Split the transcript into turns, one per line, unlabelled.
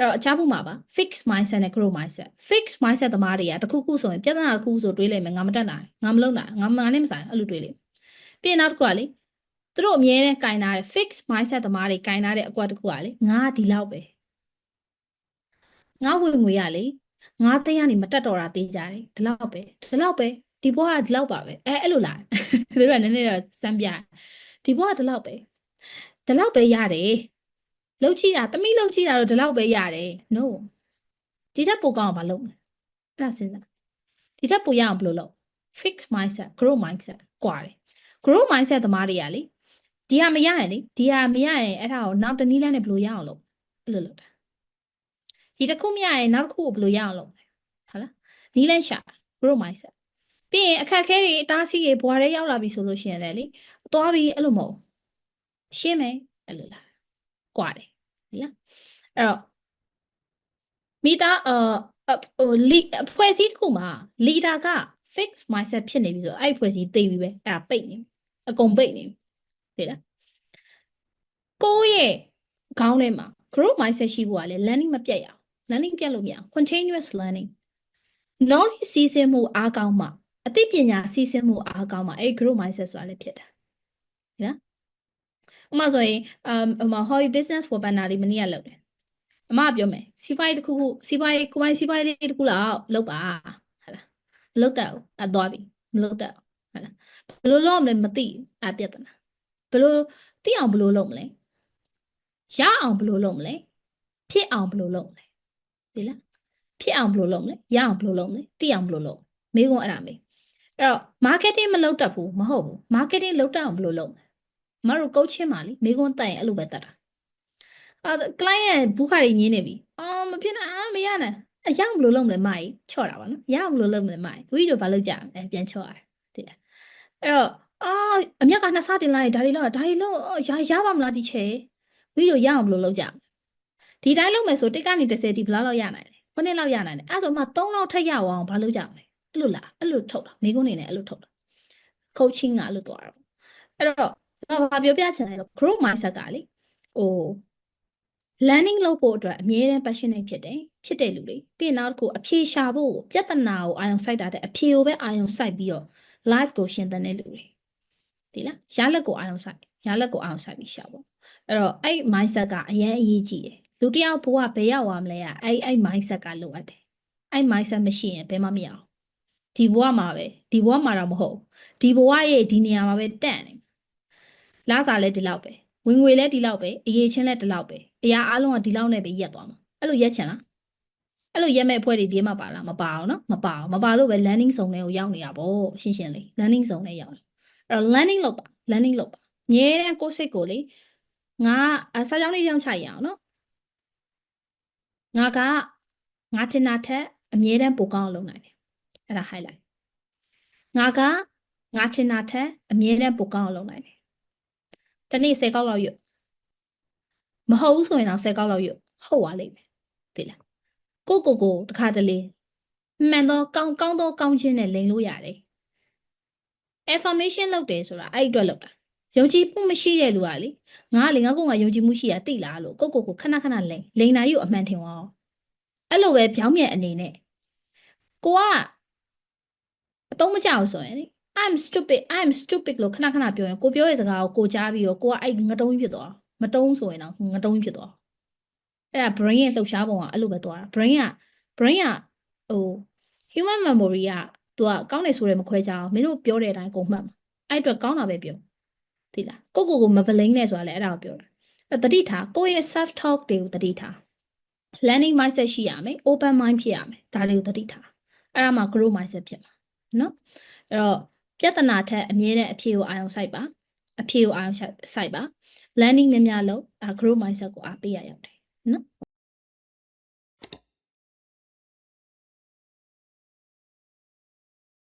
အဲ့တော့အချားဖို့မှာပါ fix mindset နဲ့ growth mindset fix mindset သမားတွေကတခုခုဆိုရင်ပြဿနာတစ်ခုခုဆိုတွေးလိုက်မယ်ငါမတက်နိုင်ငါမလုပ်နိုင်ငါငါနဲ့မဆိုင်အဲ့လိုတွေးလိမ့်ပြီးရင်နောက်တစ်ခုကလေသူတို့အမြဲတမ်းကင်ထားတဲ့ fix mindset သမားတွေကင်ထားတဲ့အကွက်တစ်ခုကလေငါဒီလောက်ပဲငါဝင်ငွေရလေငါသိန်းကနေမတက်တော့တာသိကြတယ်ဒီလောက်ပဲဒီလောက်ပဲဒီဘွားကဒီလောက်ပါပဲအဲအဲ့လိုလားသူတို့ကနည်းနည်းတော့စမ်းပြဒီဘွားကဒီလောက်ပဲဒီလောက်ပဲရတယ် လှုပ်ကြည့်တာတမိလှုပ်ကြည့်တာတော့ဒီလောက်ပဲရတယ် no ဒီထက်ပိုကောင်းအောင်မလုပ်နဲ့အဲ့ဒါစဉ်းစားဒီထက်ပိုရအောင်ဘယ်လိုလုပ် fix mindset grow mindset ကွာတယ် grow mindset သမားတွေကလေဒီဟာမရရင်လေဒီဟာမရရင်အဲ့ဒါကိုနောက်တနည်းလမ်းနဲ့ဘယ်လိုရအောင်လုပ်အဲ့လိုလုပ်တာဒီတစ်ခုမရရင်နောက်တစ်ခုကိုဘယ်လိုရအောင်လုပ်ဟုတ်လားနည်းလမ်းရှာ grow mindset ပြီးရင်အခက်ခဲတွေအတားအဆီးတွေဘွားတွေရောက်လာပြီဆိုလို့ရှိရင်လည်းလေသွားပြီးအဲ့လိုမဟုတ်ရှင်းမယ်အဲ့လိုလားကွာတယ် လားအဲ့တော့မိသားအာဟိုလီအဖွဲ့အစည်းတစ်ခုမှာ leader က fix mindset ဖြစ်နေပြီဆိုတော့အဲ့အဖွဲ့အစည်းသိပြီပဲအဲ့ဒါပိတ်နေအကုန်ပိတ်နေသိလားကိုယ့်ရဲ့ခေါင်းထဲမှာ growth mindset ရှိဖို့ကလေ learning မပြတ်ရအောင် learning ပြတ်လို့မရအောင် continuous learning knowledge စီးဆင်းမှုအားကောင်းမှအသိပညာစီးဆင်းမှုအားကောင်းမှအဲ့ growth mindset ဆိုတာလည်းဖြစ်တာနော် ဥပမာဆိုရင်အမ်ဟိုမှာ hobby business webinar လေးမနေ့ကလုပ်တယ်အမကပြောမယ်စီးပွားရေးတစ်ခုခုစီးပွားရေးကိုယ်ပိုင်စီးပွားရေးလေးတစ်ခုလောက်လုပ်ပါဟုတ်လားမလုပ်တတ်ဘူးအသွားပြီမလုပ်တတ်ဘူးဟုတ်လားဘယ်လိုလုပ်မလဲမသိဘူးအပြဿနာဘယ်လိုသိအောင်ဘယ်လိုလုပ်မလဲရအောင်ဘယ်လိုလုပ်မလဲဖြစ်အောင်ဘယ်လိုလုပ်မလဲဒီလားဖြစ်အောင်ဘယ်လိုလုပ်မလဲရအောင်ဘယ်လိုလုပ်မလဲသိအောင်ဘယ်လိုလုပ်မေးခွန်းအဲ့ဒါမေးအဲ့တော့ marketing မလုပ်တတ်ဘူးမဟုတ်ဘူး marketing လုပ်တတ်အောင်ဘယ်လိုလုပ်မလဲ မတို့ coaching မှာလေမေးခွန်းတိုင်အဲ့လိုပဲတတ်တာအာ client ရဲ့ဘူးခါတွေညင်းနေပြီအော်မဖြစ်နိုင်အာမရနိုင်အရအောင်ဘယ်လိုလုပ်မလဲမကြီးချော့တာပါနော်ရအောင်ဘယ်လိုလုပ်မလဲမကြီးဝီတို့ဘာလုပ်ကြလဲပြန်ချော့ရတယ်သိလားအဲ့တော့အာအမြက်ကနှစ်ဆတင်လိုက်ဒါတွေလောက်ဒါတွေလောက်ရရပါမလားဒီချေဝီတို့ရအောင်ဘယ်လိုလုပ်ကြဒီတိုင်းလုပ်မယ်ဆိုတစ်ကနေ30ဒီဘယ်လောက်လောက်ရနိုင်လဲခုနှစ်လောက်ရနိုင်တယ်အဲ့ဆိုမှ3လောက်ထက်ရအောင်ဘာလုပ်ကြမလဲအဲ့လိုလားအဲ့လိုထုတ်တာမိကုန်းနေနဲ့အဲ့လိုထုတ်တာ coaching ကအဲ့လိုသွားတာပေါ့အဲ့တော့ ဘာပြောပြချင်လဲဆို growth mindset ကလေဟို learning လုပ်ဖို့အတွက်အမြဲတမ်း passionate ဖြစ်တယ်ဖြစ်တဲ့လူတွေပြီးရင်နောက်တစ်ခုအဖြေရှာဖို့ပြဿနာကိုအာရုံစိုက်တာတဲ့အဖြေကိုပဲအာရုံစိုက်ပြီးတော့ live ကိုရှင်းတဲ့လူတွေဒီလားရလက်ကိုအာရုံစိုက်ရလက်ကိုအာရုံစိုက်ပြီးရှာဖို့အဲ့တော့အဲ့ mindset ကအရင်အရေးကြီးတယ်လူတစ်ယောက်ဘဝဘယ်ရောက်သွားမလဲอ่ะအဲ့အဲ့ mindset ကလိုအပ်တယ်အဲ့ mindset မရှိရင်ဘယ်မှမရအောင်ဒီဘဝမှာပဲဒီဘဝမှာတော့မဟုတ်ဒီဘဝရဲ့ဒီနေရာမှာပဲတန့်နေ လာစားလဲဒီလောက်ပဲဝင်ငွေလဲဒီလောက်ပဲအရေးချင်းလဲဒီလောက်ပဲအရာအလုံးကဒီလောက်နဲ့ပဲရက်သွားမှာအဲ့လိုရက်ချင်လားအဲ့လိုရက်မဲ့အဖွဲ့တွေဒီမှာပါလားမပါအောင်နော်မပါအောင်မပါလို့ပဲ learning zone တွေကိုရောက်နေတာပေါ့ရှင်းရှင်းလေး learning zone နဲ့ရောက်တယ်အဲ့တော့ learning လုပ်ပါ learning လုပ်ပါအမြဲတမ်းကိုယ့်စိတ်ကိုလေငါစာကြောင်းလေးကြောင်းချရအောင်နော်ငါကငါတင်တာထက်အမြဲတမ်းပိုကောင်းအောင်လုပ်နိုင်တယ်အဲ့ဒါ highlight ငါကငါတင်တာထက်အမြဲတမ်းပိုကောင်းအောင်လုပ်နိုင်တယ် တနေ့10ကောက်လောက်ရွတ်မဟုတ်ဘူးဆိုရင်တော့10ကောက်လောက်ရွတ်ဟုတ်ပါလိမ့်မယ်သိလားကိုကိုကိုတခါတလေမှန်တော့ကောင်းကောင်းတော့ကောင်းခြင်းနဲ့လိန်လို့ရတယ် affirmation လုပ်တယ်ဆိုတာအဲ့အတွက်လုပ်တာယုံကြည်မှုမရှိတဲ့လူကလေငါကလေငါကငါယုံကြည်မှုရှိရတိလားလို့ကိုကိုကိုခဏခဏလိန်လိန်နာယူအမှန်ထင်အောင်အဲ့လိုပဲပြောင်းပြန်အနေနဲ့ကိုကအတုံးမကြောက်ဆိုရင်လေ I'm stupid I'm stupid လို့ခဏခဏပြောရင်ကိုပြောရဲ့စကားကိုကိုကြားပြီးတော့ကိုကအဲ့ငတုံးကြီးဖြစ်သွားမတုံးဆိုရင်တော့ငတုံးကြီးဖြစ်သွားအဲ့ဒါ brain ရဲ့လှုပ်ရှားပုံကအဲ့လိုပဲသွားတာ brain က brain ကဟို human memory ကသူကကောင်းတယ်ဆိုရဲမခွဲကြအောင်မင်းတို့ပြောတဲ့အတိုင်းကိုမှတ်မှာအဲ့အတွက်ကောင်းတာပဲပြောသိလားကိုကိုကိုမပလိန်နဲ့ဆိုတာလည်းအဲ့ဒါကိုပြောတာအဲ့တတိထားကိုရဲ့ self talk တွေကိုတတိထား learning mindset ရှိရမယ် open mind ဖြစ်ရမယ်ဒါတွေကိုတတိထားအဲ့ဒါမှ grow mindset ဖြစ်မှာနော်အဲ့တော့ ပြဿနာထက်အမြဲတမ်းအဖြေကိုအာရုံစိုက်ပါအဖြေကိုအာရုံစိုက်ပါ learning များများလုပ် grow mindset ကိုအားပေးရရောက်တယ်နော်